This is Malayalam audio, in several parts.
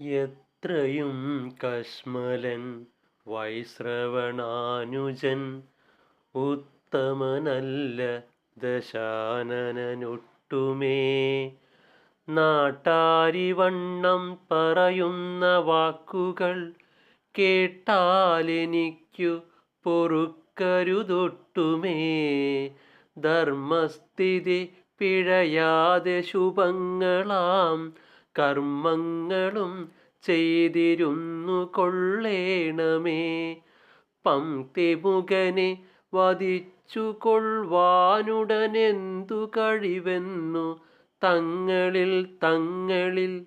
എത്രയും കശ്മലൻ വൈശ്രവണാനുജൻ ഉത്തമനല്ല ദശാനനൊട്ടുമേ നാട്ടാരിവണ്ണം പറയുന്ന വാക്കുകൾ കേട്ടാലെനിക്കു പൊറുക്കരുതൊട്ടുമേ. ധർമ്മസ്ഥിതി പിഴയാതെ ശുഭങ്ങളാം കർമ്മങ്ങളും ചെയ്തിരുന്നു കൊള്ളേണമേ. പങ്ക്തിമുഖനെ വധിച്ചു കൊള്ളുവാനുടനെന്തു കഴിവെന്നു തങ്ങളിൽ തങ്ങളിൽ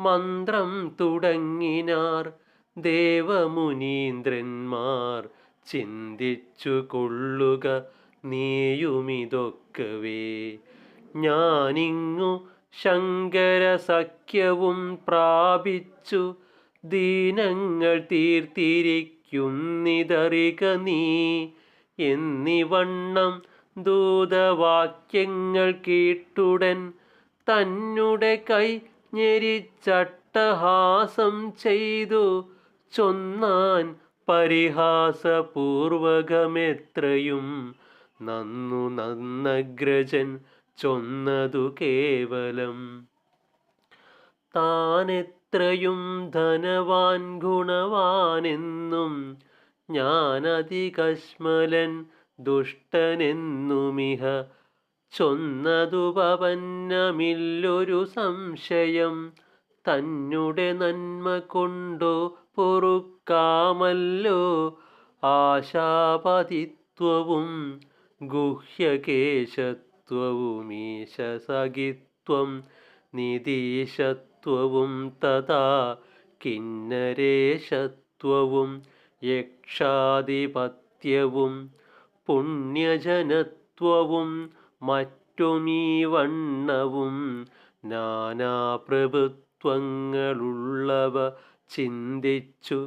മന്ത്രം തുടങ്ങിനാർ ദേവമുനീന്ദ്രന്മാർ ചിന്തിച്ചു കൊള്ളുക നീയുമിതൊക്കവേ. ഞാനിങ്ങു ശങ്കര സഖ്യവും പ്രാപിച്ചു. ദീനങ്ങൾ തീർത്തിരിക്കുന്നിതറിക നീ. എന്നിവണ്ണം ദൂതവാക്യങ്ങൾ കേട്ടുടൻ തന്നുടെ കൈ ഞെരിച്ചട്ടഹാസം ചെയ്തു. ചൊന്നാൻ പരിഹാസപൂർവകമെത്രയും നന്നു നന്നഗ്രജൻ ചൊന്നതു കേവലം. താനെത്രയും ധനവാൻ ഗുണവാനെന്നും ഞാനതികശ്മലൻ ദുഷ്ടനെന്നുമിഹ ചൊന്നതുപവന്നമില്ലൊരു സംശയം. തന്നുടെ നന്മ കൊണ്ടോ പൊറുക്കാമല്ലോ. ആശാപതിത്വവും ഗുഹ്യകേശത്വവുമീശസഖിത്വം നിതീശത്വവും തഥാ കിന്നരേശത്വവും യക്ഷാധിപത്യവും പുണ്യജനത്വവും മറ്റുമീ വണ്ണവും നാനാപ്രഭുത്വങ്ങളുള്ളവ ചിന്തിച്ചു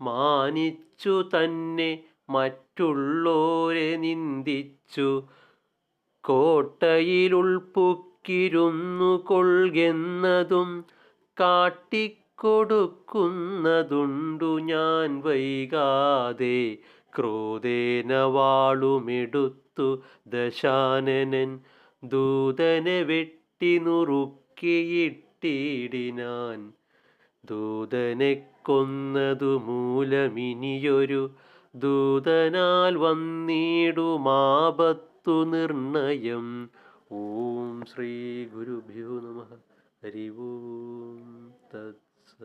മാനിച്ചു തന്നെ മറ്റുള്ളോരെ നിന്ദിച്ചു കോട്ടയിലുൾപ്പുക്കിരുന്നു കൊള്ളുന്നതും കാട്ടിക്കൊടുക്കുന്നതുണ്ടു ഞാൻ വൈകാതെ. ക്രോധേന വാളുമെടുത്തു ദശാനനൻ ദൂതനെ വെട്ടി നുറുക്കിയിട്ടിടിനാൻ ദൂതനെ കൊന്നതു മൂലമിനിയൊരു ദൂതനാൽ വന്നിടുമാപത്തു നിർണയം. ഓം ശ്രീ ഗുരുഭ്യോ നമ. ഹരി ഓം തത്സ.